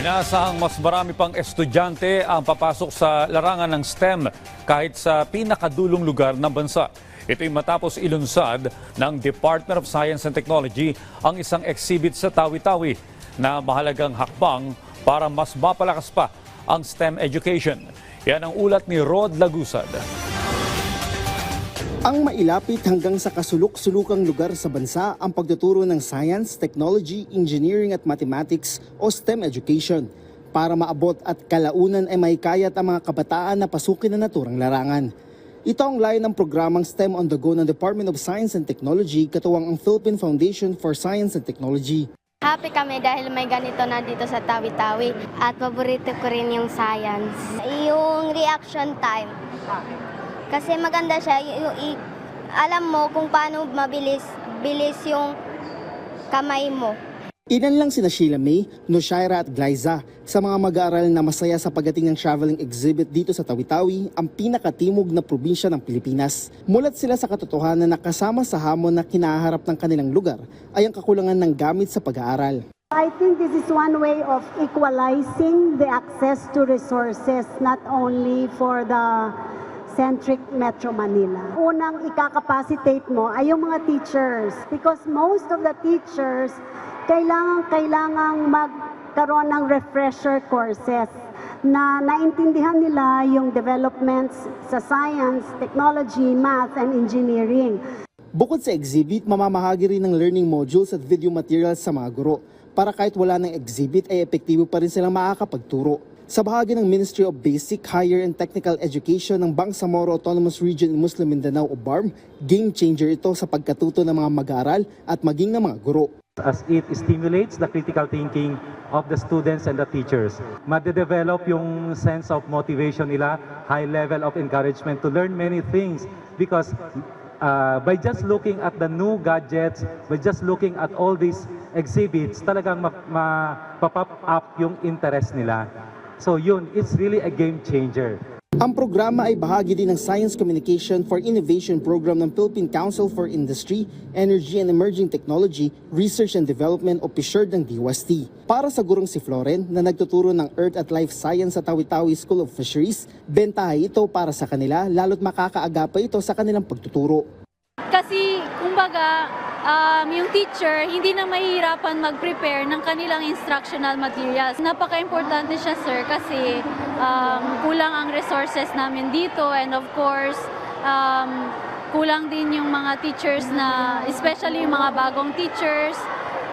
Inaasahang mas marami pang estudyante ang papasok sa larangan ng STEM kahit sa pinakadulong lugar ng bansa. Ito'y matapos ilunsad ng Department of Science and Technology ang isang exhibit sa Tawi-Tawi na mahalagang hakbang para mas mapalakas pa ang STEM education. Yan ang ulat ni Rod Lagusad. Ang mailapit hanggang sa kasulok-sulukang lugar sa bansa ang pagtuturo ng science, technology, engineering at mathematics o STEM education para maabot at kalaunan ay may kayat ang mga kabataan na pasukin na naturang larangan. Ito ang layo ng programang STEM on the go ng Department of Science and Technology katuwang ang Philippine Foundation for Science and Technology. Happy kami dahil may ganito na dito sa Tawi-Tawi at paborito ko rin yung science. Yung reaction time. Kasi maganda siya, y- yung, i- alam mo kung paano mabilis bilis yung kamay mo. Ilan lang sina Sheila May, Noshaira at Glyza sa mga mag-aaral na masaya sa pagdating ng traveling exhibit dito sa Tawi-Tawi, ang pinakatimog na probinsya ng Pilipinas. Mulat sila sa katotohanan na kasama sa hamon na kinaharap ng kanilang lugar ay ang kakulangan ng gamit sa pag-aaral. I think this is one way of equalizing the access to resources, not only for the centric Metro Manila. Unang ikakapacitate mo ay yung mga teachers because most of the teachers kailangan kailangang magkaroon ng refresher courses na naintindihan nila yung developments sa science, technology, math, and engineering. Bukod sa exhibit, mamamahagi rin ng learning modules at video materials sa mga guro para kahit wala ng exhibit ay epektibo pa rin silang makakapagturo. Sa bahagi ng Ministry of Basic, Higher and Technical Education ng Bangsamoro Autonomous Region in Muslim Mindanao o BARM, game changer ito sa pagkatuto ng mga mag-aaral at maging ng mga guro. as it stimulates the critical thinking of the students and the teachers. Madedevelop yung sense of motivation nila, high level of encouragement to learn many things because uh, by just looking at the new gadgets, by just looking at all these exhibits, talagang ma- ma-pop up yung interest nila. So yun, it's really a game changer. Ang programa ay bahagi din ng Science Communication for Innovation Program ng Philippine Council for Industry, Energy and Emerging Technology, Research and Development o PSERD ng DOST. Para sa gurong si Floren na nagtuturo ng Earth at Life Science sa Tawi-Tawi School of Fisheries, bentahe ito para sa kanila lalo't makakaaga pa ito sa kanilang pagtuturo. Kasi, kumbaga, um, yung teacher, hindi na mahihirapan mag-prepare ng kanilang instructional materials. Napaka-importante siya, sir, kasi um, kulang ang resources namin dito and of course, um, kulang din yung mga teachers na, especially yung mga bagong teachers,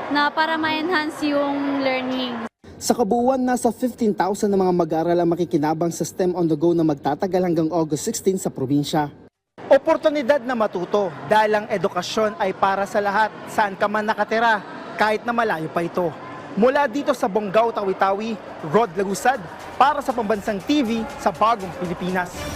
na para ma-enhance yung learning. Sa kabuuan, nasa 15,000 na mga mag-aaral ang makikinabang sa STEM on the go na magtatagal hanggang August 16 sa probinsya. Oportunidad na matuto dahil ang edukasyon ay para sa lahat saan ka man nakatira kahit na malayo pa ito. Mula dito sa Bonggao, Tawi-Tawi, Rod Lagusad para sa Pambansang TV sa Bagong Pilipinas.